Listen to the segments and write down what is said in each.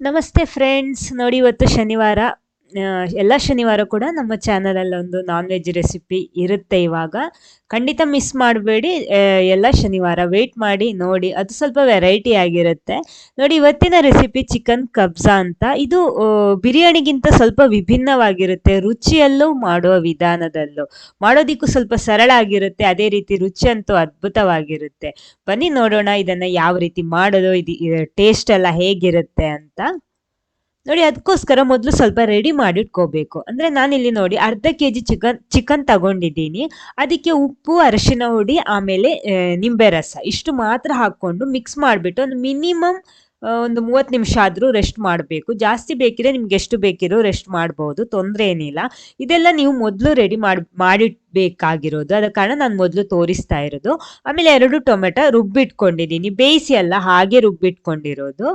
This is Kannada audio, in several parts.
ನಮಸ್ತೆ ಫ್ರೆಂಡ್ಸ್ ನೋಡಿ ಇವತ್ತು ಶನಿವಾರ. ಎಲ್ಲ ಶನಿವಾರ ಕೂಡ ನಮ್ಮ ಚಾನಲಲ್ಲಿ ಒಂದು ನಾನ್ ವೆಜ್ ರೆಸಿಪಿ ಇರುತ್ತೆ ಇವಾಗ. ಖಂಡಿತ ಮಿಸ್ ಮಾಡಬೇಡಿ. ಎಲ್ಲ ಶನಿವಾರ ವೆಯ್ಟ್ ಮಾಡಿ, ನೋಡಿ. ಅದು ಸ್ವಲ್ಪ ವೆರೈಟಿ ಆಗಿರುತ್ತೆ. ನೋಡಿ, ಇವತ್ತಿನ ರೆಸಿಪಿ ಚಿಕನ್ ಕಬ್ಸಾ ಅಂತ. ಇದು ಬಿರಿಯಾನಿಗಿಂತ ಸ್ವಲ್ಪ ವಿಭಿನ್ನವಾಗಿರುತ್ತೆ. ರುಚಿಯಲ್ಲೂ ಮಾಡುವ ವಿಧಾನದಲ್ಲೂ. ಮಾಡೋದಿಕ್ಕೂ ಸ್ವಲ್ಪ ಸರಳ ಆಗಿರುತ್ತೆ. ಅದೇ ರೀತಿ ರುಚಿ ಅಂತೂ ಅದ್ಭುತವಾಗಿರುತ್ತೆ. ಬನ್ನಿ ನೋಡೋಣ ಇದನ್ನ ಯಾವ ರೀತಿ ಮಾಡೋದು, ಇದು ಟೇಸ್ಟ್ ಎಲ್ಲ ಹೇಗಿರುತ್ತೆ ಅಂತ. ನೋಡಿ, ಅದಕ್ಕೋಸ್ಕರ ಮೊದಲು ಸ್ವಲ್ಪ ರೆಡಿ ಮಾಡಿಟ್ಕೋಬೇಕು ಅಂದರೆ ನಾನಿಲ್ಲಿ ನೋಡಿ, ಅರ್ಧ ಕೆ ಜಿ ಚಿಕನ್ ಚಿಕನ್ ತಗೊಂಡಿದ್ದೀನಿ. ಅದಕ್ಕೆ ಉಪ್ಪು, ಅರಿಶಿನ ಹುಡಿ, ಆಮೇಲೆ ನಿಂಬೆ ರಸ ಇಷ್ಟು ಮಾತ್ರ ಹಾಕ್ಕೊಂಡು ಮಿಕ್ಸ್ ಮಾಡಿಬಿಟ್ಟು ಒಂದು ಮಿನಿಮಮ್ ಒಂದು ಮೂವತ್ತು ನಿಮಿಷ ಆದರೂ ರೆಸ್ಟ್ ಮಾಡಬೇಕು. ಜಾಸ್ತಿ ಬೇಕಿದ್ರೆ ನಿಮ್ಗೆ ಎಷ್ಟು ಬೇಕಿರೋ ರೆಸ್ಟ್ ಮಾಡ್ಬೋದು. ತೊಂದರೆ ಏನಿಲ್ಲ. ಇದೆಲ್ಲ ನೀವು ಮೊದಲು ರೆಡಿ ಮಾಡಿ ಮಾಡಿಡ್ಬೇಕಾಗಿರೋದು ಅದ ಕಾರಣ ನಾನು ಮೊದಲು ತೋರಿಸ್ತಾ ಇರೋದು. ಆಮೇಲೆ ಎರಡು ಟೊಮೆಟೊ ರುಬ್ಬಿಟ್ಕೊಂಡಿದ್ದೀನಿ ಬೇಯಿಸಿ ಅಲ್ಲ, ಹಾಗೆ ರುಬ್ಬಿಟ್ಕೊಂಡಿರೋದು.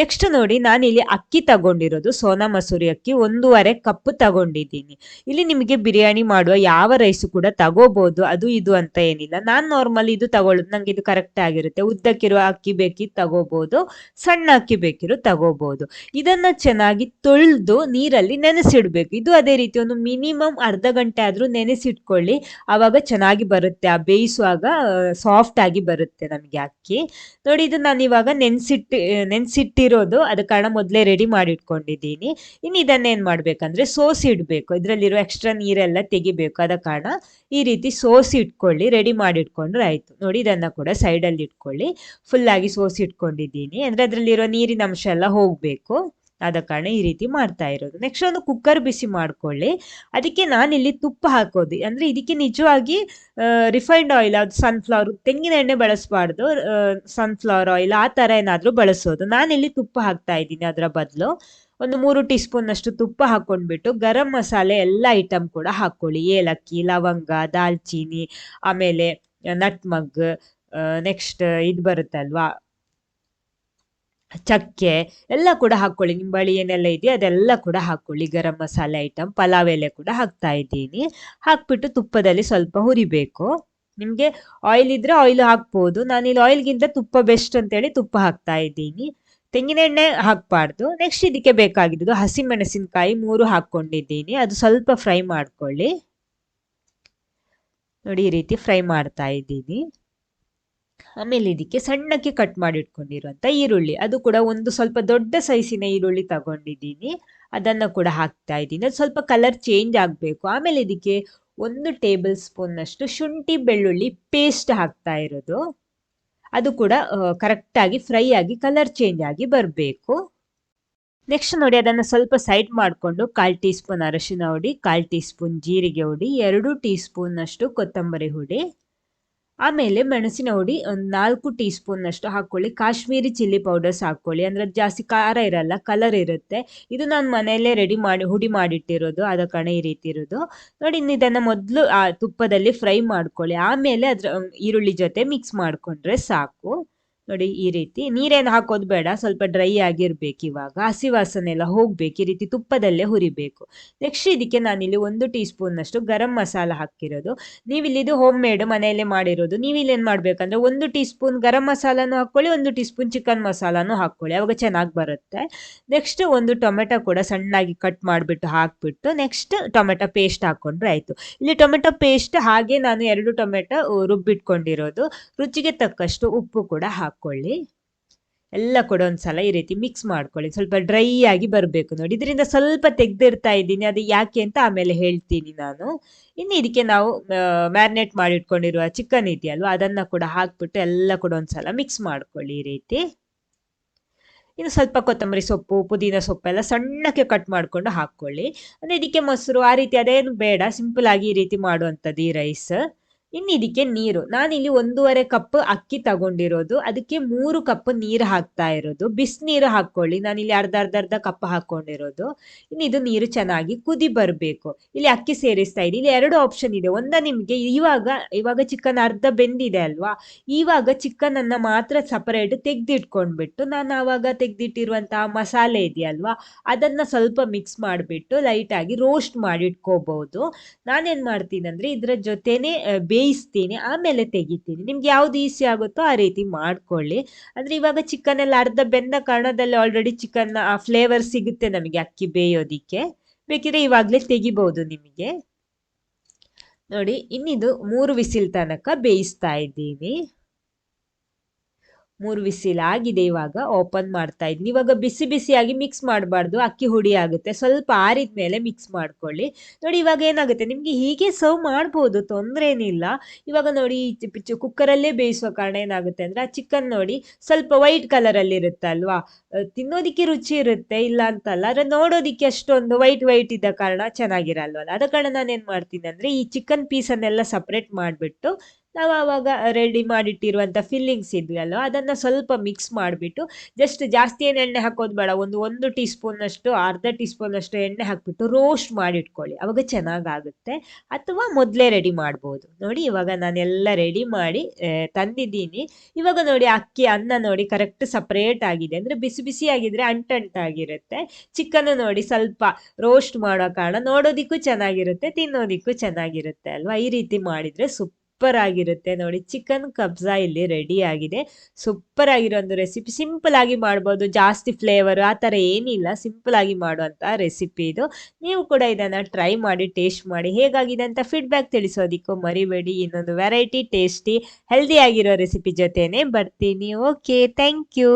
ನೆಕ್ಸ್ಟ್ ನೋಡಿ ನಾನು ಇಲ್ಲಿ ಅಕ್ಕಿ ತಗೊಂಡಿರೋದು. ಸೋನಾ ಮಸೂರಿ ಅಕ್ಕಿ. ಒಂದೂವರೆ ಕಪ್ ತಗೊಂಡಿದ್ದೀನಿ ಇಲ್ಲಿ ನಿಮಗೆ ಬಿರಿಯಾನಿ ಮಾಡುವ ಯಾವ ರೈಸು ಕೂಡ ತಗೋಬಹುದು ಅದು ಇದು ಅಂತ ಏನಿಲ್ಲ. ನಾನು ನಾರ್ಮಲ್ ಇದು ತಗೊಳ್ಳೋದು. ನಂಗೆ ಇದು ಕರೆಕ್ಟ್ ಆಗಿರುತ್ತೆ. ಉದ್ದಕ್ಕಿರುವ ಅಕ್ಕಿ ಬೇಕಿ ತಗೋಬಹುದು ಸಣ್ಣ ಅಕ್ಕಿ ಬೇಕಿರೋ ತಗೋಬಹುದು ಇದನ್ನ ಚೆನ್ನಾಗಿ ತೊಳೆದು ನೀರಲ್ಲಿ ನೆನೆಸಿಡ್ಬೇಕು. ಇದು ಅದೇ ರೀತಿ ಒಂದು ಮಿನಿಮಮ್ ಅರ್ಧ ಗಂಟೆ ಆದ್ರೂ ನೆನೆಸಿಟ್ಕೊಳ್ಳಿ ಆವಾಗ ಚೆನ್ನಾಗಿ ಬರುತ್ತೆ. ಆ ಬೇಯಿಸುವಾಗ ಸಾಫ್ಟ್ ಆಗಿ ಬರುತ್ತೆ ನಮಗೆ ಅಕ್ಕಿ. ನೋಡಿ, ಇದು ನಾನು ಇವಾಗ ನೆನ್ಸಿಟ್ಟು ನೆನ್ಸಿಟ್ಟಿರೋದು. ಅದ ಕಾರಣ ಮೊದಲೇ ರೆಡಿ ಮಾಡಿ ಮಾಡಿಟ್ಕೊಂಡಿದ್ದೀನಿ ಇನ್ನು ಇದನ್ನೇನು ಮಾಡಬೇಕಂದ್ರೆ ಸೋಸಿ ಇಡಬೇಕು. ಇದರಲ್ಲಿರೋ ಎಕ್ಸ್ಟ್ರಾ ನೀರೆಲ್ಲ ತೆಗಿಬೇಕು. ಅದ ಕಾರಣ ಈ ರೀತಿ ಸೋಸಿ ಇಟ್ಕೊಳ್ಳಿ. ರೆಡಿ ಮಾಡಿಟ್ಕೊಂಡ್ರೆ ಆಯ್ತು. ನೋಡಿ, ಇದನ್ನು ಕೂಡ ಸೈಡಲ್ಲಿ ಇಟ್ಕೊಳ್ಳಿ. ಫುಲ್ಲಾಗಿ ಸೋಸಿ ಇಟ್ಕೊಂಡಿದ್ದೀನಿ. ಅಂದ್ರೆ ಅದರಲ್ಲಿರೋ ನೀರಿನ ಅಂಶ ಎಲ್ಲ ಹೋಗಬೇಕು. ಆದ ಕಾರಣ ಈ ರೀತಿ ಮಾಡ್ತಾ ಇರೋದು. ನೆಕ್ಸ್ಟ್ ಒಂದು ಕುಕ್ಕರ್ ಬಿಸಿ ಮಾಡ್ಕೊಳ್ಳಿ. ಅದಕ್ಕೆ ನಾನಿಲ್ಲಿ ತುಪ್ಪ ಹಾಕೋದು. ಅಂದರೆ ಇದಕ್ಕೆ ನಿಜವಾಗಿ ರಿಫೈನ್ಡ್ ಆಯಿಲ್ ಅದು ಸನ್ಫ್ಲವರ್ ತೆಂಗಿನ ಎಣ್ಣೆ ಬಳಸಬಾರ್ದು. ಸನ್ಫ್ಲವರ್ ಆಯಿಲ್ ಆ ಥರ ಏನಾದರೂ ಬಳಸೋದು. ನಾನಿಲ್ಲಿ ತುಪ್ಪ ಹಾಕ್ತಾ ಇದ್ದೀನಿ ಅದರ ಬದಲು. ಒಂದು ಮೂರು ಟೀ ಸ್ಪೂನ್ ಅಷ್ಟು ತುಪ್ಪ ಹಾಕೊಂಡ್ಬಿಟ್ಟು ಗರಂ ಮಸಾಲೆ ಎಲ್ಲ ಐಟಮ್ ಕೂಡ ಹಾಕೊಳ್ಳಿ. ಏಲಕ್ಕಿ, ಲವಂಗ, ದಾಲ್ಚೀನಿ, ಆಮೇಲೆ ನಟ್ಮಗ್ ನೆಕ್ಸ್ಟ್ ಇದು ಬರುತ್ತಲ್ವಾ? ಚಕ್ಕೆ ಎಲ್ಲ ಕೂಡ ಹಾಕೊಳ್ಳಿ. ನಿಮ್ಮ ಬಳಿ ಏನೆಲ್ಲ ಇದೆಯೋ ಅದೆಲ್ಲ ಕೂಡ ಹಾಕೊಳ್ಳಿ. ಗರಂ ಮಸಾಲೆ ಐಟಮ್ ಪಲಾವ್ ಎಲೆ ಕೂಡ ಹಾಕ್ತಾ ಇದ್ದೀನಿ. ಹಾಕ್ಬಿಟ್ಟು ತುಪ್ಪದಲ್ಲಿ ಸ್ವಲ್ಪ ಹುರಿಬೇಕು. ನಿಮಗೆ ಆಯಿಲ್ ಇದ್ರೆ ಆಯಿಲ್ ಹಾಕ್ಬೋದು. ನಾನಿಲ್ಲಿ ಆಯಿಲ್ಗಿಂತ ತುಪ್ಪ ಬೆಸ್ಟ್ ಅಂತೇಳಿ ತುಪ್ಪ ಹಾಕ್ತಾ ಇದ್ದೀನಿ. ತೆಂಗಿನ ಎಣ್ಣೆ ಹಾಕಬಾರ್ದು. ನೆಕ್ಸ್ಟ್ ಇದಕ್ಕೆ ಬೇಕಾಗಿದ್ದು ಹಸಿಮೆಣಸಿನಕಾಯಿ ಮೂರು ಹಾಕ್ಕೊಂಡಿದ್ದೀನಿ. ಅದು ಸ್ವಲ್ಪ ಫ್ರೈ ಮಾಡ್ಕೊಳ್ಳಿ. ನೋಡಿ ಈ ರೀತಿ ಫ್ರೈ ಮಾಡ್ತಾ ಇದ್ದೀನಿ. ಆಮೇಲೆ ಇದಕ್ಕೆ ಸಣ್ಣಕ್ಕೆ ಕಟ್ ಮಾಡಿ ಇಟ್ಕೊಂಡಿರುವಂತ ಈರುಳ್ಳಿ. ಅದು ಕೂಡ ಒಂದು ಸ್ವಲ್ಪ ದೊಡ್ಡ ಸೈಜಿನ ಈರುಳ್ಳಿ ತಗೊಂಡಿದ್ದೀನಿ. ಅದನ್ನ ಕೂಡ ಹಾಕ್ತಾ ಇದ್ದೀನಿ. ಅದು ಸ್ವಲ್ಪ ಕಲರ್ ಚೇಂಜ್ ಆಗಬೇಕು. ಆಮೇಲೆ ಇದಕ್ಕೆ ಒಂದು ಟೇಬಲ್ ಸ್ಪೂನ್ನಷ್ಟು ಶುಂಠಿ ಬೆಳ್ಳುಳ್ಳಿ ಪೇಸ್ಟ್ ಹಾಕ್ತಾ ಇರೋದು. ಅದು ಕೂಡ ಕರೆಕ್ಟಾಗಿ ಫ್ರೈ ಆಗಿ ಕಲರ್ ಚೇಂಜ್ ಆಗಿ ಬರಬೇಕು. ನೆಕ್ಸ್ಟ್ ನೋಡಿ ಅದನ್ನು ಸ್ವಲ್ಪ ಸೈಡ್ ಮಾಡಿಕೊಂಡು ಕಾಲು ಟೀ ಸ್ಪೂನ್ ಅರಶಿನ ಹುಡಿ, ಕಾಲು ಟೀ ಸ್ಪೂನ್ ಜೀರಿಗೆ ಹುಡಿ, ಎರಡು ಟೀ ಸ್ಪೂನ್ ಅಷ್ಟು ಕೊತ್ತಂಬರಿ ಹುಡಿ. ಆಮೇಲೆ ಮೆಣಸಿನ ಹುಡಿ ಒಂದು ನಾಲ್ಕು ಟೀ ಸ್ಪೂನ್ ಅಷ್ಟು ಹಾಕೊಳ್ಳಿ. ಕಾಶ್ಮೀರಿ ಚಿಲ್ಲಿ ಪೌಡರ್ಸ್ ಹಾಕೊಳ್ಳಿ ಅಂದ್ರೆ ಅದು ಜಾಸ್ತಿ ಖಾರ ಇರಲ್ಲ ಕಲರ್ ಇರುತ್ತೆ. ಇದು ನಾನು ಮನೆಯಲ್ಲೇ ರೆಡಿ ಮಾಡಿ, ಹುಡಿ ಮಾಡಿಟ್ಟಿರೋದು. ಆದ ಕಾರಣ ಈ ರೀತಿ ಇರೋದು. ನೋಡಿ, ಇನ್ನು ಇದನ್ನ ಮೊದಲು ತುಪ್ಪದಲ್ಲಿ ಫ್ರೈ ಮಾಡ್ಕೊಳ್ಳಿ. ಆಮೇಲೆ ಅದರ, ಈರುಳ್ಳಿ ಜೊತೆ ಮಿಕ್ಸ್ ಮಾಡ್ಕೊಂಡ್ರೆ ಸಾಕು. ನೋಡಿ, ಈ ರೀತಿ ನೀರೇನು ಹಾಕೋದು ಬೇಡ, ಸ್ವಲ್ಪ ಡ್ರೈ ಆಗಿರ್ಬೇಕು ಇವಾಗ. ಹಸಿ ವಾಸನೆ ಎಲ್ಲ ಹೋಗ್ಬೇಕು, ಈ ರೀತಿ ತುಪ್ಪದಲ್ಲೇ ಹುರಿಬೇಕು. ನೆಕ್ಸ್ಟ್ ಇದಕ್ಕೆ ನಾನಿಲ್ಲಿ ಒಂದು ಟೀ ಸ್ಪೂನ್ನಷ್ಟು ಗರಂ ಮಸಾಲ ಹಾಕಿರೋದು ನೀವಿಲ್ಲಿದು ಹೋಮ್ ಮೇಡ್ ಮನೆಯಲ್ಲೇ ಮಾಡಿರೋದು. ನೀವು ಇಲ್ಲಿ ಏನು ಮಾಡ್ಬೇಕಂದ್ರೆ ಒಂದು ಟೀ ಸ್ಪೂನ್ ಗರಂ ಮಸಾಲಾನು ಹಾಕ್ಕೊಳ್ಳಿ, ಒಂದು ಟೀ ಸ್ಪೂನ್ ಚಿಕನ್ ಮಸಾಲಾನು ಹಾಕ್ಕೊಳ್ಳಿ. ಅವಾಗ ಚೆನ್ನಾಗಿ ಬರುತ್ತೆ. ನೆಕ್ಸ್ಟ್ ಒಂದು ಟೊಮೆಟೊ ಕೂಡ ಸಣ್ಣಾಗಿ ಕಟ್ ಮಾಡಿಬಿಟ್ಟು ಹಾಕ್ಬಿಟ್ಟು ನೆಕ್ಸ್ಟ್ ಟೊಮೆಟೊ ಪೇಸ್ಟ್ ಹಾಕ್ಕೊಂಡ್ರೆ ಆಯಿತು. ಇಲ್ಲಿ ಟೊಮೆಟೊ ಪೇಸ್ಟ್ ಹಾಗೆ ನಾನು ಎರಡು ಟೊಮೆಟೊ ರುಬ್ಬಿಟ್ಕೊಂಡಿರೋದು. ರುಚಿಗೆ ತಕ್ಕಷ್ಟು ಉಪ್ಪು ಕೂಡ ಹಾಕ್ಕೊಳ್ಳಿ ಎಲ್ಲ ಕೂಡ ಒಂದ್ಸಲ ಈ ರೀತಿ ಮಿಕ್ಸ್ ಮಾಡ್ಕೊಳ್ಳಿ. ಸ್ವಲ್ಪ ಡ್ರೈ ಆಗಿ ಬರಬೇಕು ನೋಡಿ. ಇದರಿಂದ ಸ್ವಲ್ಪ ತೆಗ್ದಿರ್ತಾ ಇದ್ದೀನಿ. ಅದು ಯಾಕೆ ಅಂತ ಆಮೇಲೆ ಹೇಳ್ತೀನಿ ನಾನು. ಇನ್ನು ಇದಕ್ಕೆ ನಾವು ಮ್ಯಾರಿನೇಟ್ ಮಾಡಿಟ್ಕೊಂಡಿರುವ ಚಿಕನ್ ಇದೆಯಲ್ವ, ಅದನ್ನ ಕೂಡ ಹಾಕ್ಬಿಟ್ಟು ಎಲ್ಲ ಕೂಡ ಒಂದ್ಸಲ ಮಿಕ್ಸ್ ಮಾಡ್ಕೊಳ್ಳಿ ಈ ರೀತಿ. ಇನ್ನು ಸ್ವಲ್ಪ ಕೊತ್ತಂಬರಿ ಸೊಪ್ಪು, ಪುದೀನ ಸೊಪ್ಪೆಲ್ಲ ಸಣ್ಣಕ್ಕೆ ಕಟ್ ಮಾಡಿಕೊಂಡು ಹಾಕ್ಕೊಳ್ಳಿ. ಅಂದರೆ ಇದಕ್ಕೆ ಮೊಸರು ಆ ರೀತಿ ಅದೇನು ಬೇಡ. ಸಿಂಪಲ್ ಆಗಿ ಈ ರೀತಿ ಮಾಡುವಂಥದ್ದು ಈ ರೈಸ್ ಇನ್ನು ಇದಕ್ಕೆ ನೀರು. ನಾನಿಲ್ಲಿ ಒಂದೂವರೆ ಕಪ್ ಅಕ್ಕಿ ತಗೊಂಡಿರೋದು. ಅದಕ್ಕೆ ಮೂರು ಕಪ್ ನೀರು ಹಾಕ್ತಾ ಇರೋದು. ಬಿಸಿನೀರು ಹಾಕ್ಕೊಳ್ಳಿ. ನಾನಿಲ್ಲಿ ಅರ್ಧ ಅರ್ಧ ಅರ್ಧ ಕಪ್ ಹಾಕೊಂಡಿರೋದು ಇನ್ನು ಇದು ನೀರು ಚೆನ್ನಾಗಿ ಕುದಿ ಬರಬೇಕು. ಇಲ್ಲಿ ಅಕ್ಕಿ ಸೇರಿಸ್ತಾ ಇದೆ ಇಲ್ಲಿ ಎರಡು ಆಪ್ಷನ್ ಇದೆ. ಒಂದ ನಿಮಗೆ ಇವಾಗ ಇವಾಗ ಚಿಕನ್ ಅರ್ಧ ಬೆಂದಿದೆ ಅಲ್ವಾ? ಇವಾಗ ಚಿಕನ್ ಅನ್ನ ಮಾತ್ರ ಸಪರೇಟ್ ತೆಗೆದಿಟ್ಕೊಂಡ್ಬಿಟ್ಟು ನಾನು ಆವಾಗ ತೆಗೆದಿಟ್ಟಿರುವಂತಹ ಮಸಾಲೆ ಇದೆಯಲ್ವಾ? ಅದನ್ನ ಸ್ವಲ್ಪ ಮಿಕ್ಸ್ ಮಾಡಿಬಿಟ್ಟು ಲೈಟಾಗಿ ರೋಸ್ಟ್ ಮಾಡಿ ಇಟ್ಕೋಬಹುದು ನಾನೇನ್ ಮಾಡ್ತೀನಿ ಅಂದ್ರೆ ಇದ್ರ ಜೊತೆನೆ ಆ, ಬೇಯಿಸ್ತೀನಿ, ಆಮೇಲೆ ತೆಗಿತೀನಿ. ನಿಮ್ಗೆ ಯಾವ್ದು ಈಸಿ ಆಗುತ್ತೋ ಆ ರೀತಿ ಮಾಡ್ಕೊಳ್ಳಿ. ಅಂದ್ರೆ ಇವಾಗ ಚಿಕನ್ ಎಲ್ಲ ಅರ್ಧ ಬೆಂದ ಕಾರಣದಲ್ಲಿ ಆಲ್ರೆಡಿ ಚಿಕನ್ ಆ ಫ್ಲೇವರ್ ಸಿಗುತ್ತೆ ನಮಗೆ ಅಕ್ಕಿ ಬೇಯೋದಿಕ್ಕೆ. ಬೇಕಿದ್ರೆ ಇವಾಗ್ಲೇ ತೆಗಿಬಹುದು ನಿಮಗೆ. ನೋಡಿ, ಇನ್ನಿದು ಮೂರು ವಿಸಿಲ್ ತನಕ ಬೇಯಿಸ್ತಾ ಇದ್ದೀನಿ. ಮೂರು ವಿಸಿಲ್ ಆಗಿದೆ ಇವಾಗ ಓಪನ್ ಮಾಡ್ತಾ ಇದ್ದೀನಿ ಇವಾಗ ಬಿಸಿ ಬಿಸಿಯಾಗಿ ಮಿಕ್ಸ್ ಮಾಡಬಾರ್ದು, ಅಕ್ಕಿ ಹುಡಿ ಆಗುತ್ತೆ. ಸ್ವಲ್ಪ ಆರಿದ ಮೇಲೆ ಮಿಕ್ಸ್ ಮಾಡ್ಕೊಳ್ಳಿ. ನೋಡಿ, ಇವಾಗ ಏನಾಗುತ್ತೆ? ನಿಮಗೆ ಹೀಗೆ ಸರ್ವ್ ಮಾಡ್ಬೋದು ತೊಂದರೆ ಏನಿಲ್ಲ ಇವಾಗ ನೋಡಿ ಕುಕ್ಕರಲ್ಲೇ ಬೇಯಿಸುವ ಕಾರಣ ಏನಾಗುತ್ತೆ ಅಂದರೆ, ಆ ಚಿಕನ್ ನೋಡಿ ಸ್ವಲ್ಪ ವೈಟ್ ಕಲರಲ್ಲಿ ಇರುತ್ತೆ ಅಲ್ವಾ? ತಿನ್ನೋದಕ್ಕೆ ರುಚಿ ಇರುತ್ತೆ, ಇಲ್ಲ ಅಂತಲ್ಲ. ಆದರೆ ನೋಡೋದಿಕ್ಕೆ ಅಷ್ಟೊಂದು ವೈಟ್ ವೈಟ್ ಇದ್ದ ಕಾರಣ ಚೆನ್ನಾಗಿರಲ್ವಲ್ಲ. ಅದ ಕಾರಣ ನಾನು ಏನು ಮಾಡ್ತೀನಿ ಅಂದರೆ, ಈ ಚಿಕನ್ ಪೀಸನ್ನೆಲ್ಲ ಸಪ್ರೇಟ್ ಮಾಡಿಬಿಟ್ಟು ನಾವು ಆವಾಗ ರೆಡಿ ಮಾಡಿಟ್ಟಿರುವಂಥ ಫಿಲ್ಲಿಂಗ್ಸ್ ಇದೆಯಲ್ಲ ಅದನ್ನು ಸ್ವಲ್ಪ ಮಿಕ್ಸ್ ಮಾಡಿಬಿಟ್ಟು ಜಸ್ಟ್ ಜಾಸ್ತಿ ಏನು ಎಣ್ಣೆ ಹಾಕೋದು ಬೇಡ. ಒಂದು ಒಂದು ಟೀ ಸ್ಪೂನಷ್ಟು ಅರ್ಧ ಟೀ ಸ್ಪೂನಷ್ಟು ಎಣ್ಣೆ ಹಾಕ್ಬಿಟ್ಟು ರೋಸ್ಟ್ ಮಾಡಿಟ್ಕೊಳ್ಳಿ. ಅವಾಗ ಚೆನ್ನಾಗಾಗುತ್ತೆ. ಅಥವಾ ಮೊದಲೇ ರೆಡಿ ಮಾಡ್ಬೋದು. ನೋಡಿ, ಇವಾಗ ನಾನೆಲ್ಲ ರೆಡಿ ಮಾಡಿ ತಂದಿದ್ದೀನಿ. ಇವಾಗ ನೋಡಿ, ಅಕ್ಕಿ, ಅನ್ನ ನೋಡಿ ಕರೆಕ್ಟ್ ಸಪ್ರೇಟ್ ಆಗಿದೆ. ಅಂದರೆ ಬಿಸಿ ಬಿಸಿ ಆಗಿದ್ರೆ ಅಂಟಂಟಾಗಿರುತ್ತೆ. ಚಿಕನ್ ನೋಡಿ ಸ್ವಲ್ಪ ರೋಸ್ಟ್ ಮಾಡೋ ಕಾರಣ ನೋಡೋದಿಕ್ಕೂ ಚೆನ್ನಾಗಿರುತ್ತೆ, ತಿನ್ನೋದಿಕ್ಕೂ ಚೆನ್ನಾಗಿರುತ್ತೆ ಅಲ್ವಾ? ಈ ರೀತಿ ಮಾಡಿದರೆ ಸೂಪರ್ ಆಗಿರುತ್ತೆ ನೋಡಿ. ಚಿಕನ್ ಕಬ್ಜಾ ಇಲ್ಲಿ ರೆಡಿ ಆಗಿದೆ. ಸೂಪರ್ ಆಗಿರೋ ಒಂದು ರೆಸಿಪಿ ಸಿಂಪಲ್ ಆಗಿ ಮಾಡ್ಬೋದು. ಜಾಸ್ತಿ ಫ್ಲೇವರ್ ಆ ಥರ ಏನಿಲ್ಲ. ಸಿಂಪಲ್ ಆಗಿ ಮಾಡುವಂಥ ರೆಸಿಪಿ ಇದು. ನೀವು ಕೂಡ ಇದನ್ನು ಟ್ರೈ ಮಾಡಿ ಟೇಸ್ಟ್ ಮಾಡಿ. ಹೇಗಾಗಿದೆ ಅಂತ ಫೀಡ್ಬ್ಯಾಕ್ ತಿಳಿಸೋದಿಕ್ಕೂ ಮರಿಬೇಡಿ. ಇನ್ನೊಂದು ವೆರೈಟಿ ಟೇಸ್ಟಿ ಹೆಲ್ದಿ ಆಗಿರೋ ರೆಸಿಪಿ ಜೊತೆನೆ ಬರ್ತೀನಿ. Okay thank you